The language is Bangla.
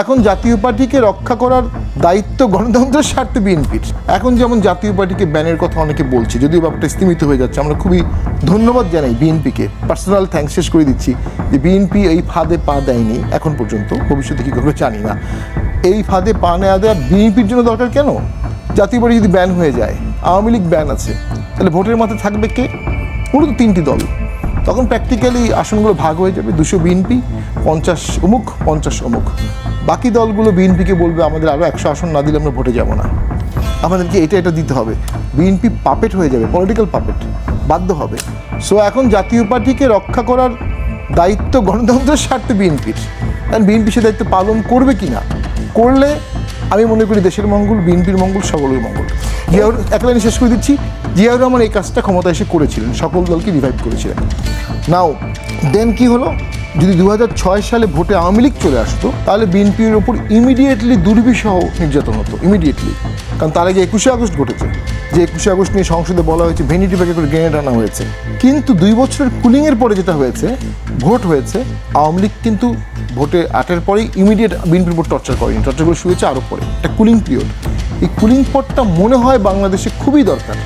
এখন জাতীয় পার্টিকে রক্ষা করার দায়িত্ব গণতন্ত্রের স্বার্থে বিএনপির। এখন যেমন জাতীয় পার্টিকে ব্যানের কথা অনেকে বলছে, যদিও ব্যাপারটা স্তীমিত হয়ে যাচ্ছে, আমরা খুবই ধন্যবাদ জানাই বিএনপিকে। পার্সোনাল থ্যাঙ্কস শেষ করে দিচ্ছি যে বিএনপি এই ফাঁদে পা দেয়নি, এখন পর্যন্ত। ভবিষ্যতে কী করবে জানি না। এই ফাঁদে পা নেওয়া দেওয়া বিএনপির জন্য দরকার কেন? জাতীয় পার্টি যদি ব্যান হয়ে যায়, আওয়ামী লীগ ব্যান আছে, তাহলে ভোটের মাথায় থাকবে কে? মূলত তিনটি দল। তখন প্র্যাকটিক্যালি আসনগুলো ভাগ হয়ে যাবে, দুশো বিএনপি পঞ্চাশ অমুক পঞ্চাশ অমুক। বাকি দলগুলো বিএনপিকে বলবে, আমাদের আরও একশো আসন না দিলে আমরা ভোটে যাব না। আমাদেরকে এটা এটা দিতে হবে। বিএনপি পাপেট হয়ে যাবে পলিটিক্যাল পাপেট বাধ্য হবে। সো এখন জাতীয় পার্টিকে রক্ষা করার দায়িত্ব গণতন্ত্রের স্বার্থে বিএনপির কারণ বিএনপি সে দায়িত্ব পালন করবে কি না করলে আমি মনে করি দেশের মঙ্গল, বিএনপির মঙ্গল, সকলের মঙ্গল। জিয়াউর এক লাইনে শেষ করে দিচ্ছি। জিয়াউর রহমান এই কাজটা ক্ষমতা এসে করেছিলেন, সকল দলকে রিভাইভ করেছিলেন। নাও দেন কি হলো? যদি দু হাজার ছয় সালে ভোটে আওয়ামী লীগ চলে আসতো, তাহলে বিএনপির ওপর ইমিডিয়েটলি দুর্বিষহ নির্যাতন হতো ইমিডিয়েটলি কারণ তার আগে একুশে আগস্ট ঘটেছে। যে একুশে আগস্ট নিয়ে সংসদে বলা হয়েছে ভেনিটি ব্যাগে করে গ্রেনেড আনা হয়েছে। কিন্তু দুই বছরের কুলিংয়ের পরে যেটা হয়েছে, ভোট হয়েছে, আওয়ামী লীগ কিন্তু ভোটে আটের পরেই ইমিডিয়েট বিএনপির উপর টর্চার করেনি। টর্চারগুলো শুয়েছে আরও পরে। একটা কুলিং পিরিয়ড এই কুলিং পটটা মনে হয় বাংলাদেশে খুবই দরকার।